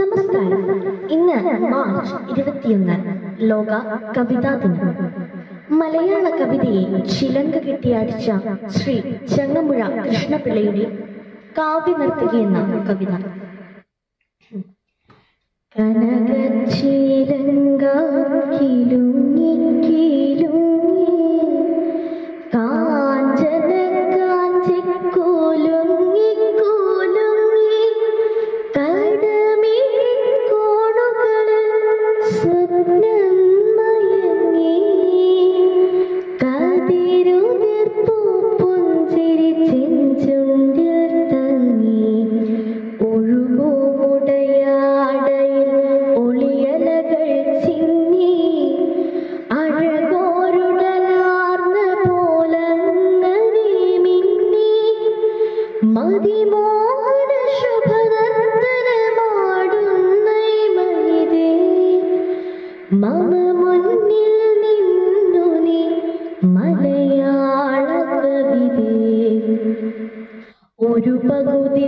നമസ്കാരം. ഇന്ന് മാർച്ച് ഇരുപത്തിയൊന്ന് ലോക കവിതാ ദിനം. മലയാള കവിതയെ ചിലങ്ക കെട്ടിയടിച്ച ശ്രീ ചങ്ങമ്പുഴ കൃഷ്ണപിള്ളയുടെ കാവ്യ നിർത്തുക എന്ന കവിത കിലുങ്ങി കാഞ്ചന മതിമോഹന ശുഭനർത്തനമാടുന്ന മൈതേ. മമ മുന്നിൽ നിന്നു നീ മലയാള കവിതേ. ഒരു പകുതി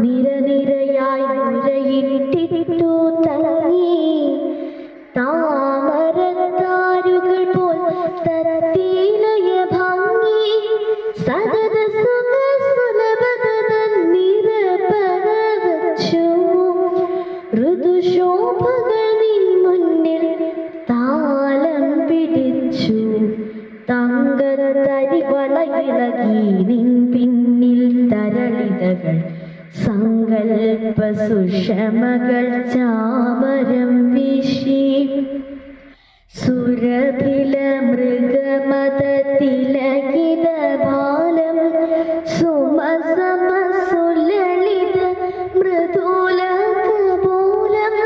നിരനിരയായി നിരയിട്ടിട്ടു തങ്ങി താമരത്താരുകൾ പോൽ തരത്തിലയ ഭംഗി സതത ഋതുശോഭകൾ നിൻ മുന്നിൽ താലം പിടിച്ചു. തങ്കത്തരി വളയിളകി നിൻ പിന്നിൽ തരളിതകൾ സങ്കൽപ്പ സുഷമകൾ ചാമരം വീശി സുരഭില മൃഗമത തിലകിത ബാലം സുമസമ സുലളിത മൃദുല കപോലം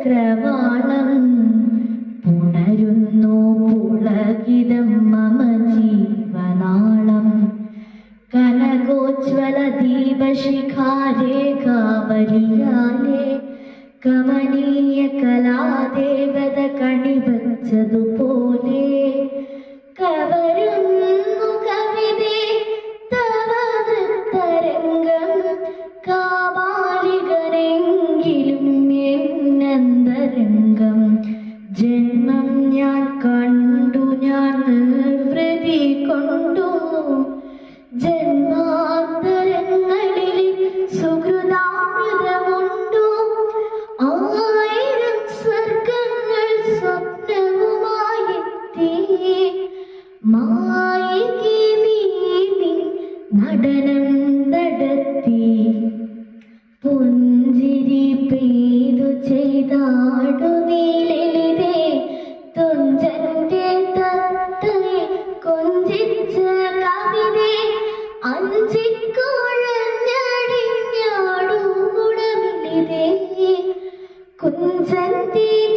സുഖചക്രവാളം പുണരുന്നു പുളകിതം മമ ജീവനാളം. കനകോജ്വല ദീപശിഖാരേഖാവലിയാലേ കമനീയ കലാദേവത കണിവച്ചതുപോലെ എന്നന്തരംഗം ജന്മം ഞാൻ കണ്ടു ഞാൻ നിർവൃതി കൊണ്ടു. ജന്മാന്തരങ്ങളിൽ സുഹൃതാമൃതമുണ്ടു ആയിരം സ്വർഗങ്ങൾ സ്വപ്നവുമായെത്തി മായികി നടനം 真的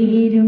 Espírito.